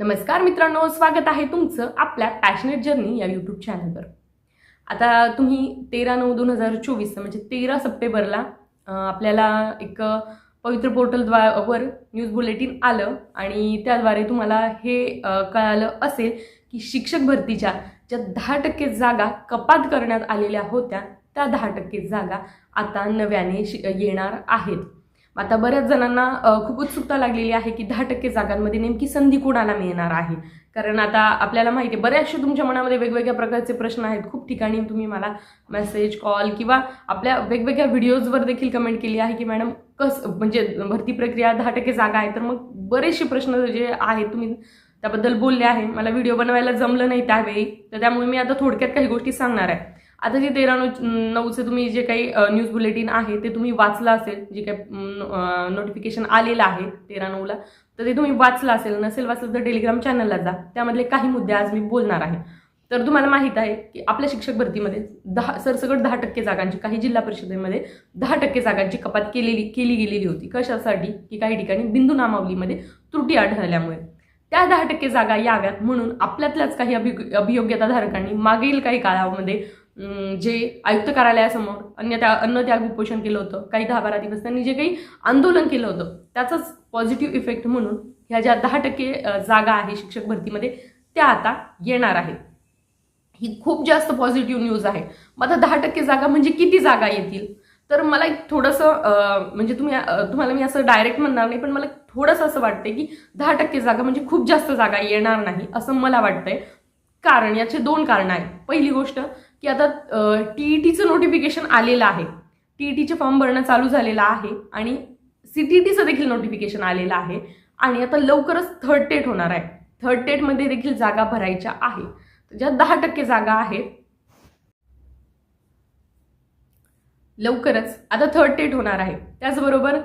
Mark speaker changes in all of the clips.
Speaker 1: नमस्कार मित्रांनो स्वागत आहे तुमचं आपल्या पॅशनेट जर्नी या यूट्यूब चॅनलवर आता तुम्ही तेरा नऊ दोन हजार चोवीस म्हणजे तेरा सप्टेंबरला आपल्याला एक पवित्र पवित्र वर न्यूज बुलेटिन आलं आणि त्याद्वारे तुम्हाला हे कळालं असेल की शिक्षक भरतीच्या ज्या दहा टक्के जागा कपात करण्यात आलेल्या होत्या त्या दहा टक्के जागा आता नव्याने शि येणार आहेत. आता बऱ्याच जणांना खूप उत्सुकता लागलेली आहे की दहा टक्के जागांमध्ये नेमकी संधी कोणाला मिळणार आहे? कारण आता आपल्याला माहिती आहे बऱ्याचशा तुमच्या मनामध्ये वेगवेगळ्या प्रकारचे प्रश्न आहेत. खूप ठिकाणी तुम्ही मला मेसेज कॉल किंवा आपल्या वेगवेगळ्या व्हिडिओजवर देखील कमेंट केली आहे की मॅडम कस म्हणजे भरती प्रक्रिया दहा टक्के जागा आहे. तर मग बरेचसे प्रश्न जे आहेत तुम्ही त्याबद्दल बोलले आहे. मला व्हिडिओ बनवायला जमलं नाही त्यावेळी. तर त्यामुळे मी आता थोडक्यात काही गोष्टी सांगणार आहे. आता जे तेरा नऊ नऊचं तुम्ही जे काही न्यूज बुलेटिन आहे ते तुम्ही वाचलं असेल जे काही नोटिफिकेशन आलेलं आहे तेरा नऊला तर ते तुम्ही वाचलं असेल नसेल वाचलं तर टेलिग्राम चॅनलला जा. त्यामधले काही मुद्दे आज मी बोलणार आहे. तर तुम्हाला माहीत आहे की आपल्या शिक्षक भरतीमध्ये दहा सरसकट दहा टक्के जागांची काही जिल्हा परिषदेमध्ये दहा टक्के जागांची कपात केलेली केली गेलेली होती. कशासाठी? की काही ठिकाणी बिंदू नामावलीमध्ये त्रुटी आढळल्यामुळे. त्या दहा टक्के जागा याव्यात म्हणून आपल्यातल्याच काही अभि अभियोग्यताधारकांनी मागील काही काळामध्ये जे आयुक्त कार्यालयासमोर अन्य त्या अन्न त्याग उपोषण केलं होतं काही दहा बारा दिवस त्यांनी जे काही आंदोलन केलं होतं त्याचाच पॉझिटिव्ह इफेक्ट म्हणून ह्या ज्या दहा टक्के जागा आहे शिक्षक भरतीमध्ये त्या आता येणार आहेत. ही खूप जास्त पॉझिटिव्ह न्यूज आहे. मग आता दहा टक्के जागा म्हणजे किती जागा येतील? तर मला एक थोडंसं म्हणजे तुम्ही तुम्हाला मी असं डायरेक्ट म्हणणार नाही पण मला थोडंसं असं वाटतंय की दहा टक्के जागा म्हणजे खूप जास्त जागा येणार नाही असं मला वाटतंय. कारण याचे दोन कारणं आहेत. पहिली गोष्ट की आता टी ई टीचं नोटिफिकेशन आलेलं आहे. टी ई टीचे फॉर्म भरणं चालू झालेलं आहे आणि सी टी टीचं देखील नोटिफिकेशन आलेलं आहे. आणि आता लवकरच थर्ड टेट होणार आहे. थर्ड टेटमध्ये देखील जागा भरायच्या आहे. ज्या दहा टक्के जागा आहेत लवकरच आता थर्ड टेट होणार आहे. त्याचबरोबर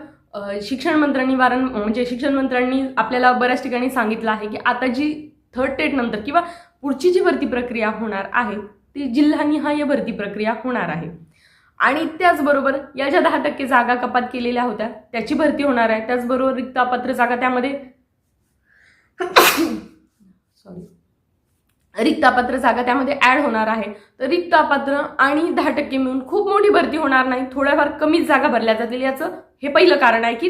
Speaker 1: शिक्षण मंत्र्यांनी वारं म्हणजे शिक्षण मंत्र्यांनी आपल्याला बऱ्याच ठिकाणी सांगितलं आहे की आता जी थर्ड टेट नंतर किंवा पुढची जी भरती प्रक्रिया होणार आहे ती जिल्हानिहाय भरती प्रक्रिया होणार आहे. आणि त्याचबरोबर या ज्या दहा टक्के जागा कपात केलेल्या होत्या त्याची भरती होणार आहे. त्याचबरोबर रिक्तापत्र जागा त्यामध्ये सॉरी रिक्तापत्र जागा त्यामध्ये ऍड होणार आहे. तर रिक्तापत्र आणि दहा टक्के मिळून खूप मोठी भरती होणार नाही. थोड्याफार कमीच जागा भरल्या जातील याचं हे पहिलं कारण आहे की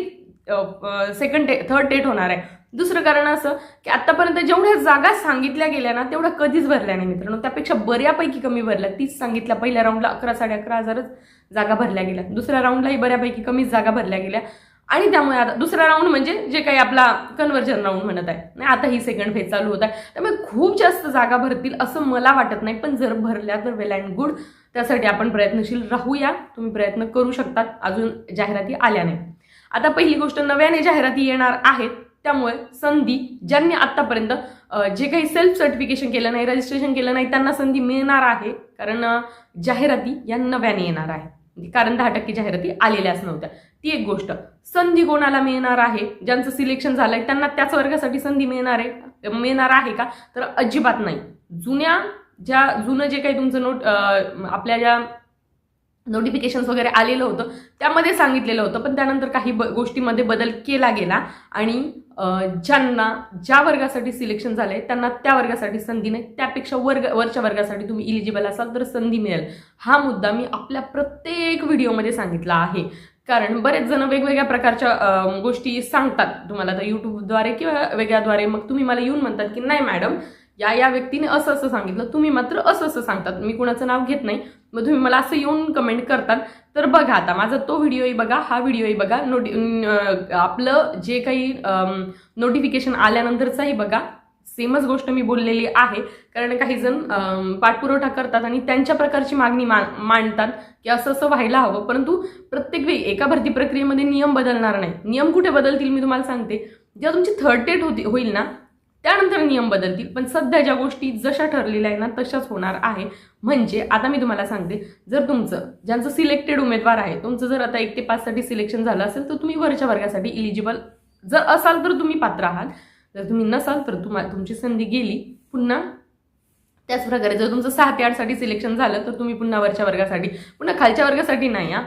Speaker 1: सेकंड टे थर्ड डेट होणार आहे. दुसरं कारण असं की आतापर्यंत जेवढ्या जागा सांगितल्या गेल्या ना तेवढ्या कधीच भरल्या नाही मित्रांनो. त्यापेक्षा बऱ्यापैकी कमी भरल्या. तीच सांगितल्या. पहिल्या राऊंडला अकरा साडे अकरा हजारच जागा भरल्या गेल्या. दुसऱ्या राऊंडलाही बऱ्यापैकी कमीच जागा भरल्या गेल्या. आणि त्यामुळे आता दुसरा राऊंड म्हणजे जे काही आपला कन्व्हर्जन राऊंड म्हणत आहे. नाही आता ही सेकंड फेज चालू होत आहे. त्यामुळे खूप जास्त जागा भरतील असं मला वाटत नाही. पण जर भरल्या तर वेल अँड गुड त्यासाठी आपण प्रयत्नशील राहूया. तुम्ही प्रयत्न करू शकतात. अजून जाहिराती आल्या नाही. आता पहिली गोष्ट नव्याने जाहिराती येणार आहेत. त्यामुळे संधी ज्यांनी आत्तापर्यंत जे काही सेल्फ सर्टिफिकेशन केलं नाही रजिस्ट्रेशन केलं नाही त्यांना संधी मिळणार आहे. कारण जाहिराती या नव्याने येणार आहे म्हणजे कारण दहा टक्के जाहिराती आलेल्याच नव्हत्या. ती एक गोष्ट. संधी कोणाला मिळणार आहे? ज्यांचं सिलेक्शन झालंय त्यांना त्याच वर्गासाठी संधी मिळणार आहे मिळणार आहे का? तर अजिबात नाही. जुन्या ज्या जुनं जे काही तुमचं नोट आपल्या ज्या नोटिफिकेशन्स वगैरे आलेलं होतं. त्यामध्ये सांगितलेलं होतं पण त्यानंतर काही ब गोष्टीमध्ये बदल केला गेला आणि ज्यांना ज्या वर्गासाठी सिलेक्शन झालं आहे त्यांना त्या वर्गासाठी संधी नाही. त्यापेक्षा वर्ग वरच्या वर्गासाठी तुम्ही इलिजिबल असाल तर संधी मिळेल. हा मुद्दा मी आपल्या प्रत्येक व्हिडिओमध्ये सांगितला आहे. कारण बरेच जण वेगवेगळ्या प्रकारच्या गोष्टी सांगतात. तुम्हाला तर यूट्यूबद्वारे किंवा वेगळ्याद्वारे मग तुम्ही मला येऊन म्हणतात की नाही मॅडम या या व्यक्तीने असं असं सांगितलं. तुम्ही मात्र असं असं सांगतात. मी कुणाचं नाव घेत नाही. मग तुम्ही मला असं येऊन कमेंट करतात. तर बघा आता माझा तो व्हिडिओही बघा हा व्हिडिओही बघा. नोटि आपलं जे काही नोटिफिकेशन आल्यानंतरचाही बघा. सेमच गोष्ट मी बोललेली आहे. कारण काही जण पाठपुरवठा करतात आणि त्यांच्या प्रकारची मागणी मा मांडतात की असं असं व्हायला हवं. परंतु प्रत्येक वेळी एका भरती प्रक्रियेमध्ये नियम बदलणार नाही. नियम कुठे बदलतील मी तुम्हाला सांगते. जेव्हा तुमची थर्ड डेट होती होईल ना त्यानंतर नियम बदलतील. पण सध्या ज्या गोष्टी जशा ठरलेल्या आहे ना तशाच होणार आहे. म्हणजे आता मी तुम्हाला सांगते. जर तुमचं ज्यांचं सिलेक्टेड उमेदवार आहे तुमचं जर आता एक ते पाचसाठी सिलेक्शन झालं असेल तर तुम्ही वरच्या वर्गासाठी इलिजिबल जर असाल तर तुम्ही पात्र आहात. जर तुम्ही नसाल तर तुम्हाला तुमची संधी गेली पुन्हा त्याच प्रकारे जर तुमचं सहा ते आठसाठी सिलेक्शन झालं तर तुम्ही पुन्हा वरच्या वर्गासाठी पुन्हा खालच्या वर्गासाठी नाही हा.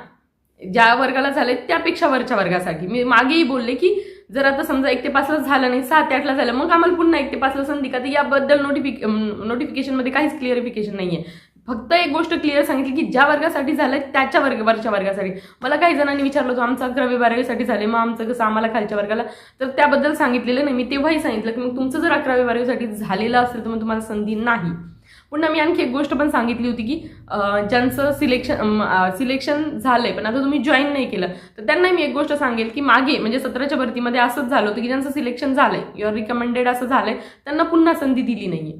Speaker 1: ज्या वर्गाला झाले त्यापेक्षा वरच्या वर्गासाठी. मी मागेही बोलले की जर आता समजा एक ते पाचला झालं नाही सात ते आठला झालं मग आम्हाला पुन्हा एक ते पाचला संधी का? तर याबद्दल नोटिफिक नोटिफिकेशनमध्ये काहीच क्लिअरिफिकेशन नाही आहे फक्त एक गोष्ट क्लिअर सांगितली की ज्या वर्गासाठी झालं त्याच्या वर्ग वरच्या वर्गासाठी. मला काही जणांनी विचारलं होतं आमचं अकरावी बारावीसाठी झाले मग आमचं कसं आम्हाला खालच्या वर्गाला? तर त्याबद्दल सांगितलेलं नाही. मी तेव्हाही सांगितलं की मग तुमचं जर अकरावी बारावीसाठी झालेलं असेल तर मग तुम्हाला संधी नाही. पुन्हा मी आणखी एक गोष्ट पण सांगितली होती की ज्यांचं सिलेक्शन सिलेक्शन झालंय पण आता तुम्ही जॉईन नाही केलं तर त्यांना मी एक गोष्ट सांगेल की मागे म्हणजे सतराच्या भरतीमध्ये असंच झालं होतं की ज्यांचं सिलेक्शन झालंय युअर रिकमेंडेड असं झालंय त्यांना पुन्हा संधी दिली नाहीये.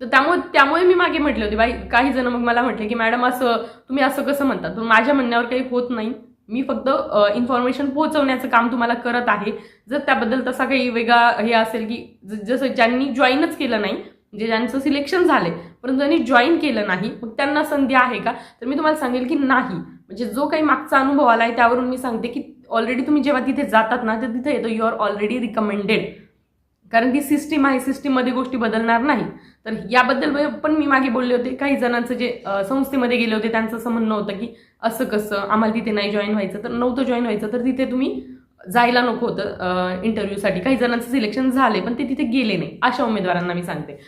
Speaker 1: तर त्यामुळे त्यामुळे मी मागे म्हटले होते बाई काही जण मग मला म्हटले की मॅडम असं तुम्ही असं कसं म्हणता? तर माझ्या म्हणण्यावर काही होत नाही. मी फक्त इन्फॉर्मेशन पोहोचवण्याचं काम तुम्हाला करत आहे. जर त्याबद्दल तसा काही वेगळा हे असेल की ज- जसं ज्यांनी जॉईनच केलं नाही म्हणजे ज्यांचं सिलेक्शन झालंय परंतु त्यांनी जॉईन केलं नाही मग त्यांना संधी आहे का? तर मी तुम्हाला सांगेल की नाही. म्हणजे जो काही मागचा अनुभव आला आहे त्यावरून मी सांगते की ऑलरेडी तुम्ही जेव्हा तिथे जातात ना तर तिथे येतो यू आर ऑलरेडी रिकमेंडेड कारण ती सिस्टीम आहे सिस्टीममध्ये गोष्टी बदलणार नाही. तर याबद्दल पण मी मागे बोलले होते काही जणांचं जे संस्थेमध्ये गेले होते त्यांचं असं म्हणणं होतं की असं कसं? आम्हाला तिथे नाही जॉईन व्हायचं. तर नव्हतं जॉईन व्हायचं तर तिथे तुम्ही जायला नको होतं इंटरव्ह्यूसाठी काही जणांचं सिलेक्शन झाले पण ते तिथे गेले नाही अशा उमेदवारांना मी सांगते.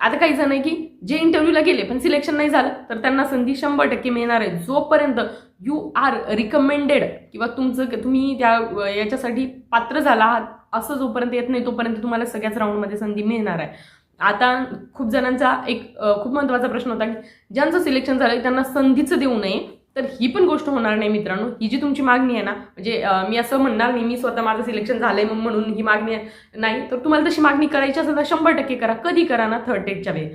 Speaker 1: आता काही जण आहे की जे इंटरव्ह्यूला गेले पण सिलेक्शन नाही झालं तर त्यांना संधी शंभर टक्के मिळणार आहे. जोपर्यंत यू आर रिकमेंडेड किंवा तुमचं तुम्ही त्या याच्यासाठी पात्र झाला आहात असं जोपर्यंत येत नाही तोपर्यंत तुम्हाला सगळ्याच राऊंडमध्ये संधी मिळणार आहे. आता खूप जणांचा एक खूप महत्त्वाचा प्रश्न होता की ज्यांचं सिलेक्शन झालं त्यांना संधीच देऊ नये. तर ही पण गोष्ट होणार नाही मित्रांनो. ही जी तुमची मागणी आहे ना म्हणजे मी असं म्हणणार नाही मी स्वतः माझं सिलेक्शन झालंय मग म्हणून ही मागणी आहे नाही. तर तुम्हाला तशी मागणी करायची असेल तर शंभर टक्के करा. कधी करा ना थर्ड डेटच्या वेळी.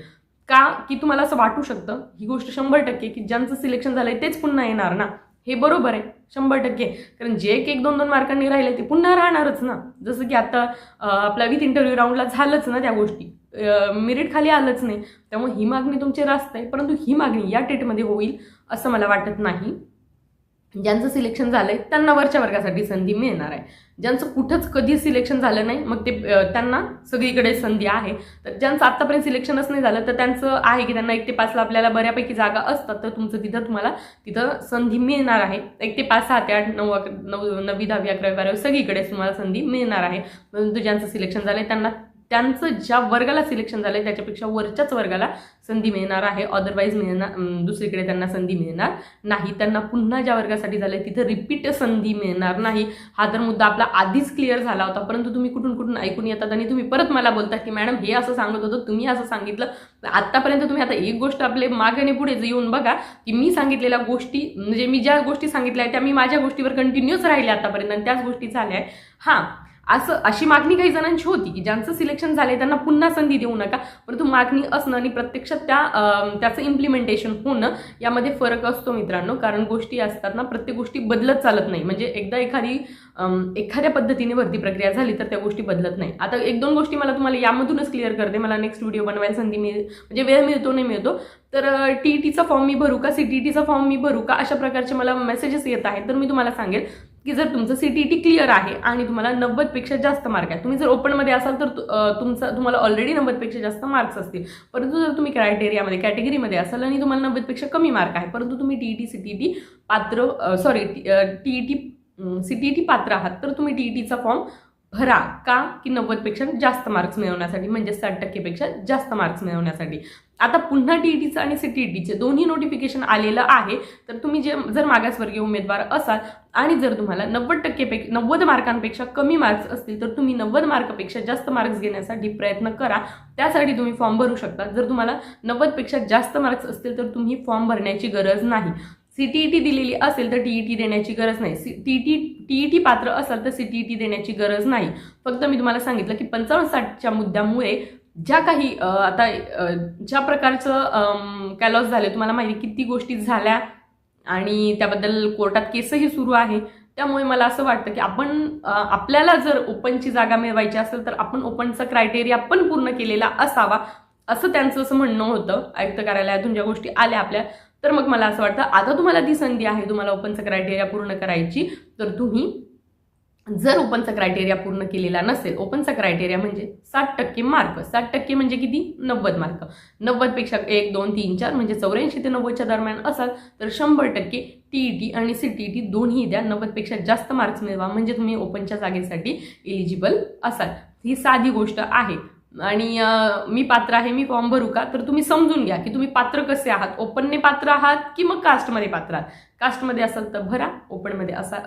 Speaker 1: का की तुम्हाला असं वाटू शकतं ही गोष्ट शंभर टक्के की ज्यांचं सिलेक्शन झालंय तेच पुन्हा येणार ना. हे बरोबर आहे शंभर टक्के. कारण जे एक एक दोन दोन मार्कांनी राहिले ते पुन्हा राहणारच ना. जसं की आता आपला विथ इंटरव्ह्यू राऊंडला झालंच ना त्या गोष्टी. मेरिट खाली आलंच नाही. त्यामुळे ही मागणी तुमची रास्त आहे. परंतु ही मागणी या टेटमध्ये होईल. असं मला वाटत नाही. ज्यांचं सिलेक्शन झालं आहे त्यांना वरच्या वर्गासाठी संधी मिळणार आहे. ज्यांचं कुठंच कधी सिलेक्शन झालं नाही मग ते त्यांना सगळीकडे संधी आहे. तर ज्यांचं आत्तापर्यंत सिलेक्शनच नाही झालं तर त्यांचं आहे की त्यांना एक ते पाचला आपल्याला बऱ्यापैकी जागा असतात तर तुमचं तिथं तुम्हाला तिथं संधी मिळणार आहे. एक ते पाच सहा ते आठ नऊ अकरा नऊ नववी दहावी अकरावी बारावी सगळीकडेच तुम्हाला संधी मिळणार आहे. परंतु ज्यांचं सिलेक्शन आहे त्यांना त्यांचं ज्या वर्गाला सिलेक्शन झालंय त्याच्यापेक्षा वरच्याच वर्गाला संधी मिळणार आहे. अदरवाईज मिळणार दुसरीकडे त्यांना संधी मिळणार नाही. त्यांना पुन्हा ज्या वर्गासाठी झालंय तिथं रिपीट संधी मिळणार नाही. हा तर मुद्दा आपला आधीच क्लिअर झाला होता. परंतु तुम्ही कुठून कुठून ऐकून येतात आणि तुम्ही परत मला बोलता की मॅडम हे असं सांगत होतं तुम्ही असं सांगितलं. आत्तापर्यंत तुम्ही आता एक गोष्ट आपले मागे आणि पुढे येऊन बघा की मी सांगितलेल्या गोष्टी म्हणजे मी ज्या गोष्टी सांगितल्या त्या मी माझ्या गोष्टीवर कंटिन्यूच राहिल्या आतापर्यंत आणि त्याच गोष्टी झाल्या आहेत. हां असं अशी मागणी काही जणांची होती की ज्यांचं सिलेक्शन झालंय त्यांना पुन्हा संधी देऊ नका. परंतु मागणी असणं आणि प्रत्यक्षात त्या त्याचं इम्प्लिमेंटेशन होणं यामध्ये फरक असतो मित्रांनो. कारण गोष्टी असतात ना प्रत्येक गोष्टी बदलत चालत नाही. म्हणजे एकदा एखादी एखाद्या पद्धतीने भरती प्रक्रिया झाली तर त्या गोष्टी बदलत नाही. आता एक दोन गोष्टी मला तुम्हाला यामधूनच क्लिअर करते. मला नेक्स्ट व्हिडिओ बनवायला संधी मिळेल म्हणजे वेळ मिळतो नाही मिळतो. तर टी टीचा फॉर्म मी भरू का? सी टी टीचा फॉर्म मी भरू का? अशा प्रकारचे मला मेसेजेस येत आहेत. तर मी तुम्हाला सांगेल. की जर तुमचं सी टी टी क्लिअर आहे आणि तुम्हाला नव्वदपेक्षा जास्त मार्क आहे तुम्ही जर ओपनमध्ये असाल तर तुमचा तुम्हाला ऑलरेडी नव्वदपेक्षा जास्त मार्क्स असतील. परंतु जर तुम्ही क्रायटेरियामध्ये कॅटेगरीमध्ये असाल आणि तुम्हाला नव्वदपेक्षा कमी मार्क आहे परंतु तुम्ही T E T C T T पात्र sorry T E T C T T पात्र आहात तर तुम्ही टी ई टीचा फॉर्म भरा का की नव्वदपेक्षा जास्त मार्क्स मिळवण्यासाठी म्हणजे साठ टक्केपेक्षा जास्त मार्क्स मिळवण्यासाठी? आता पुन्हा टी ई टीचं आणि सी टी टीचे दोन्ही नोटिफिकेशन आलेलं आहे. तर तुम्ही जे जर मागासवर्गीय उमेदवार असाल आणि जर तुम्हाला नव्वद टक्केपेक्षा नव्वद मार्कांपेक्षा कमी मार्क्स असतील तर तुम्ही नव्वद मार्कपेक्षा जास्त मार्क्स घेण्यासाठी प्रयत्न करा. त्यासाठी तुम्ही फॉर्म भरू शकता. जर तुम्हाला नव्वदपेक्षा जास्त मार्क्स असतील तर तुम्ही फॉर्म भरण्याची गरज नाही. सी टी ई टी दिलेली असेल तर टी ई टी देण्याची गरज नाही. C T T T E T पात्र असाल तर सी टी ई टी देण्याची गरज नाही. फक्त मी तुम्हाला सांगितलं की पंचावन्न साठच्या मुद्द्यामुळे ज्या काही आता ज्या प्रकारचं कॅलॉस झाले तुम्हाला माहिती किती गोष्टी झाल्या आणि त्याबद्दल कोर्टात केसही सुरू आहे. त्यामुळे मला असं वाटतं की आपण आपल्याला जर ओपनची जागा मिळवायची असेल तर आपण ओपनचा क्रायटेरिया पण पूर्ण केलेला असावा असं त्यांचं असं म्हणणं होतं. आयुक्त कार्यालयातून ज्या गोष्टी आल्या आपल्या तर मग मला असं वाटतं आता तुम्हाला ती संधी आहे तुम्हाला ओपनचा क्रायटेरिया पूर्ण करायची तर तुम्ही जर ओपनचा क्रायटेरिया पूर्ण केलेला नसेल ओपनचा क्रायटेरिया म्हणजे साठ टक्के मार्क साठ टक्के म्हणजे किती? नव्वद मार्क नव्वदपेक्षा एक दोन तीन चार म्हणजे चौऱ्याऐंशी ते नव्वदच्या दरम्यान असाल तर शंभर टक्के टी ई टी आणि सी टी ई टी दोन्ही द्या. नव्वदपेक्षा जास्त मार्क्स मिळवा. म्हणजे तुम्ही ओपनच्या जागेसाठी एलिजिबल असाल. ही साधी गोष्ट आहे. हो. आणि मी पात्र आहे मी फॉर्म भरू का? तर तुम्ही समजून घ्या की तुम्ही पात्र कसे आहात? ओपनने पात्र आहात की मग कास्टमध्ये पात्र आहात? कास्टमध्ये असाल तर भरा ओपनमध्ये असा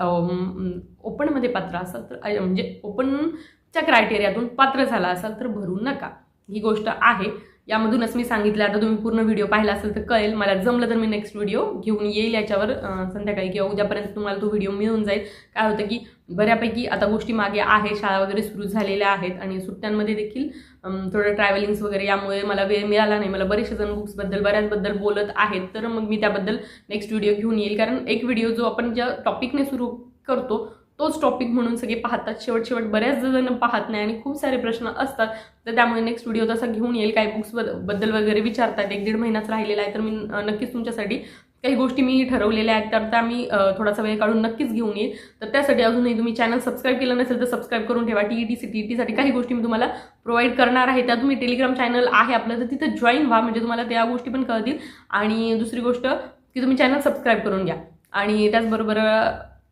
Speaker 1: ओपनमध्ये पात्र असाल तर म्हणजे ओपनच्या क्रायटेरियातून पात्र झाला असाल तर भरू नका. ही गोष्ट आहे. यामधूनच मी सांगितलं आता तुम्ही पूर्ण व्हिडिओ पाहिला असेल तर कळेल. मला जमलं तर मी नेक्स्ट व्हिडिओ घेऊन येईल याच्यावर संध्याकाळी किंवा उद्यापर्यंत तुम्हाला तो व्हिडिओ मिळून जाईल. काय होतं की बऱ्यापैकी आता गोष्टी मागे आहे शाळा वगैरे सुरू झालेल्या आहेत आणि सुट्ट्यांमध्ये देखील थोडं ट्रॅव्हलिंग्स वगैरे यामुळे मला वेळ मिळाला नाही. मला बरेचसे जण बुक्सबद्दल बऱ्याचबद्दल बोलत आहेत. तर मग मी त्याबद्दल नेक्स्ट व्हिडिओ घेऊन येईल. कारण एक व्हिडिओ जो आपण ज्या टॉपिकने सुरू करतो तोच टॉपिक म्हणून सगळे पाहतात. शेवट शेवट बऱ्याच जण पाहत नाही आणि खूप सारे प्रश्न असतात. तर त्यामुळे नेक्स्ट व्हिडिओ तसा घेऊन येईल. काही बुक्सबद्दल वगैरे विचारतात. एक दीड महिनाच राहिलेला आहे तर मी नक्कीच तुमच्यासाठी काही गोष्टी मी ठरवलेल्या आहेत. तर त्या मी थोडासा वेळ काढून नक्कीच घेऊन येईल. तर त्यासाठी अजूनही तुम्ही चॅनल सबस्क्राईब केलं नसेल तर सबस्क्राईब करून ठेवा. T E T C T E टीसाठी काही गोष्टी मी तुम्हाला प्रोव्हाइड करणार आहे. त्या तुम्ही टेलिग्राम चॅनल आहे आपलं तर तिथं जॉईन व्हा. म्हणजे तुम्हाला त्या गोष्टी पण कळतील. आणि दुसरी गोष्ट की तुम्ही चॅनल सबस्क्राईब करून घ्या. आणि त्याचबरोबर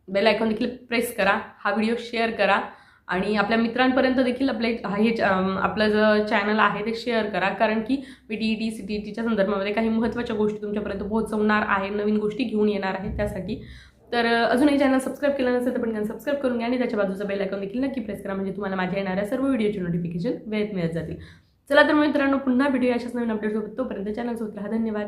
Speaker 1: बेल आयकॉन देखील प्रेस करा हा व्हिडिओ शेअर करा आणि आपल्या मित्रांपर्यंत देखील आपले हे आपलं जो चॅनल आहे ते शेअर करा. कारण की मी T E T C T टीच्या संदर्भामध्ये काही महत्त्वाच्या गोष्टी तुमच्यापर्यंत पोहोचवणार आहे नवीन गोष्टी घेऊन येणार आहे त्यासाठी. तर अजूनही चॅनल सबस्क्राईब केलं नसेल तर पण सबस्क्राईब करून घ्या आणि त्याच्या बाजूचा बेल आयकॉन देखील नक्की प्रेस करा. म्हणजे तुम्हाला माझ्या येणाऱ्या सर्व व्हिडिओचे नोटिफिकेशन वेळेत मिळत जातील. चला तर मित्रांनो पुन्हा भेटूया अशाच नवीन अपडेट होतो तोपर्यंत चॅनल होत राहा. धन्यवाद.